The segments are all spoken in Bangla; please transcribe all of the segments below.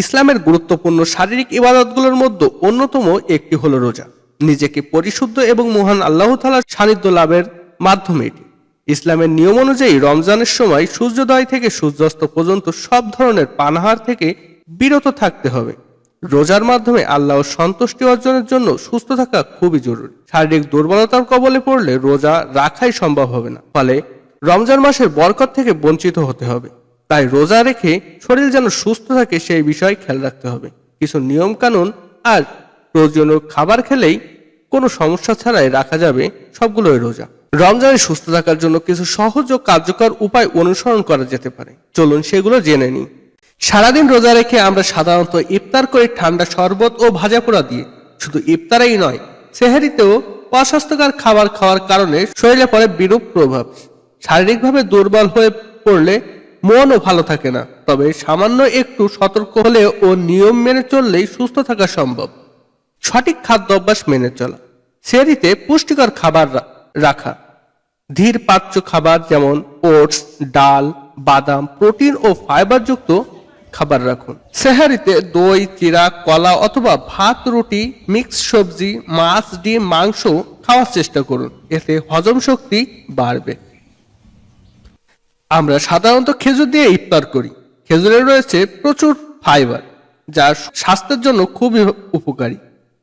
ইসলামের গুরুত্বপূর্ণ শারীরিক ইবাদতগুলোর মধ্যে অন্যতম একটি হল রোজা। নিজেকে পরিশুদ্ধ এবং মহান আল্লাহ তালার সান্নিধ্য লাভের মাধ্যমে এটি। ইসলামের নিয়ম অনুযায়ী রমজানের সময় সূর্যোদয় থেকে সূর্যাস্ত পর্যন্ত সব ধরনের পানাহার থেকে বিরত থাকতে হবে। রোজার মাধ্যমে আল্লাহর সন্তুষ্টি অর্জনের জন্য সুস্থ থাকা খুবই জরুরি। শারীরিক দুর্বলতার কবলে পড়লে রোজা রাখাই সম্ভব হবে না। ফলে রমজান মাসের বরকত থেকে বঞ্চিত হতে হবে। তাই রোজা রেখে শরীর যেন সুস্থ থাকে সেই বিষয়ে খেয়াল রাখতে হবে। কিছু নিয়ম কানুন আর প্রয়োজনীয় খাবার খেলেই কোনো সমস্যা ছাড়াই রাখা যাবে সবগুলোই রোজা। রমজানে সুস্থ থাকার জন্য কিছু সহজ ও কার্যকর উপায় অনুসরণ করা যেতে পারে। চলুন সেগুলো জেনে নিই। সারাদিন রোজা রেখে আমরা সাধারণত ইফতার করি ঠান্ডা শরবত ও ভাজা পোড়া দিয়ে। শুধু ইফতারেই নয়, সেহারিতেও অস্বাস্থ্যকর খাবার খাওয়ার কারণে শরীরে পড়ে বিরূপ প্রভাব। শারীরিকভাবে দুর্বল হয়ে পড়লে মনও ভালো থাকে না। তবে সামান্য একটু সতর্ক হলে ও নিয়ম মেনে চললেই সুস্থ থাকা সম্ভব। সঠিক খাদ্য অভ্যাস মেনে চলা। সেরিতে পুষ্টিকর খাবার রাখা। ধীর পাচ্য খাবার যেমন ওটস, ডাল, বাদাম, প্রোটিন ও ফাইবার যুক্ত খাবার রাখুন। সেহারিতে দই, চিরা, কলা অথবা ভাত, রুটি, মিক্স সবজি, মাছ, ডিম, মাংস খাওয়ার চেষ্টা করুন। এতে হজম শক্তি বাড়বে। আমরা সাধারণত খেজুর দিয়ে ইফতার করি। খেজুরে রয়েছে প্রচুর ফাইবার, যা স্বাস্থ্যের জন্য খুবই উপকারী।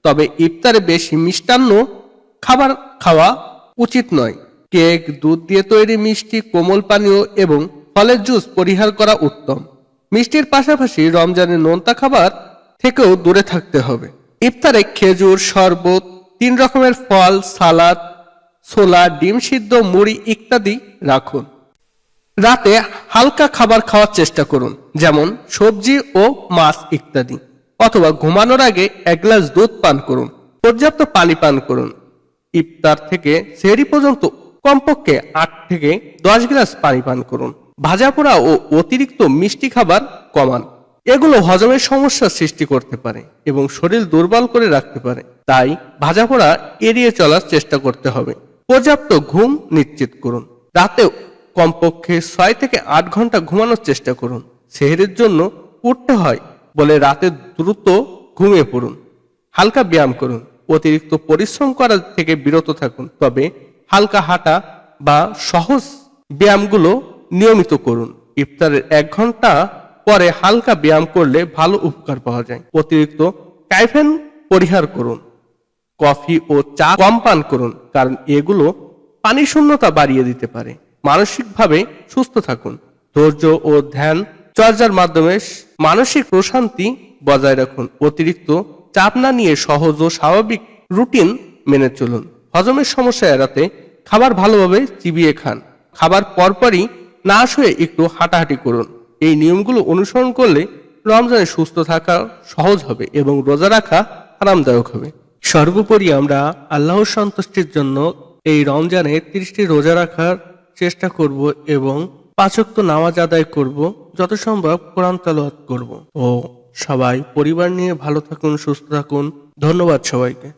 তবে ইফতারে বেশি মিষ্টান্ন খাবার খাওয়া উচিত নয়। কেক, দুধ দিয়ে তৈরি মিষ্টি, কোমল পানীয় এবং ফলের জুস পরিহার করা উত্তম। মিষ্টির পাশাপাশি রমজানের নোনতা খাবার থেকেও দূরে থাকতে হবে। ইফতারে খেজুর, শরবত, তিন রকমের ফল, সালাদ, ছোলা, ডিম সিদ্ধ, মুড়ি ইত্যাদি রাখুন। রাতে হালকা খাবার খাওয়ার চেষ্টা করুন, যেমন সবজি ও মাছ ইত্যাদি, অথবা ঘুমানোর আগে এক গ্লাস দুধ পান করুন, পর্যাপ্ত পানি পান করুন। ইফতার থেকে সেহরি পর্যন্ত কমপক্ষে আট থেকে দশ গ্লাস পানি পান করুন। ভাজা পোড়া ও অতিরিক্ত মিষ্টি খাবার কমান। এগুলো হজমের সমস্যা সৃষ্টি করতে পারে এবং শরীর দুর্বল করে রাখতে পারে। তাই ভাজা পোড়া এড়িয়ে চলার চেষ্টা করতে হবে। পর্যাপ্ত ঘুম নিশ্চিত করুন। রাতেও কমপক্ষে ছয় থেকে আট ঘণ্টা ঘুমানোর চেষ্টা করুন। সেহেরের জন্য উঠতে হয় বলে রাতে দ্রুত ঘুমিয়ে পড়ুন। হালকা ব্যায়াম করুন। অতিরিক্ত পরিশ্রম করা থেকে বিরত থাকুন। তবে হালকা হাঁটা বা সহজ ব্যায়ামগুলো নিয়মিত করুন। ইফতারের এক ঘণ্টা পরে হালকা ব্যায়াম করলে ভালো উপকার পাওয়া যায়। অতিরিক্ত কাইফেন পরিহার করুন। কফি ও চা কম পান করুন, কারণ এগুলো পানি শূন্যতা বাড়িয়ে দিতে পারে। মানসিকভাবে সুস্থ থাকুন। ধৈর্য ও ধ্যান চর্চার মাধ্যমে মানসিক প্রশান্তি বজায় রাখুন। অতিরিক্ত চাপ না নিয়ে সহজ ও স্বাভাবিক রুটিন মেনে চলুন। হজমের সমস্যা এড়াতে খাবার ভালোভাবে চিবিয়ে খান। খাবার পরপরই না শুয়ে একটু হাঁটাহাঁটি করুন। এই নিয়মগুলো অনুসরণ করলে রমজানে সুস্থ থাকা সহজ হবে এবং রোজা রাখা আরামদায়ক হবে। সর্বোপরি আমরা আল্লাহর সন্তুষ্টির জন্য এই রমজানে তিরিশটি রোজা রাখার চেষ্টা করব এবং পাঁচক্ত নামাজ আদায় করব যত সম্ভব কোরআন তালাওয়াত করব। ও সবাই, পরিবার নিয়ে ভালো থাকুন, সুস্থ থাকুন। ধন্যবাদ সবাইকে।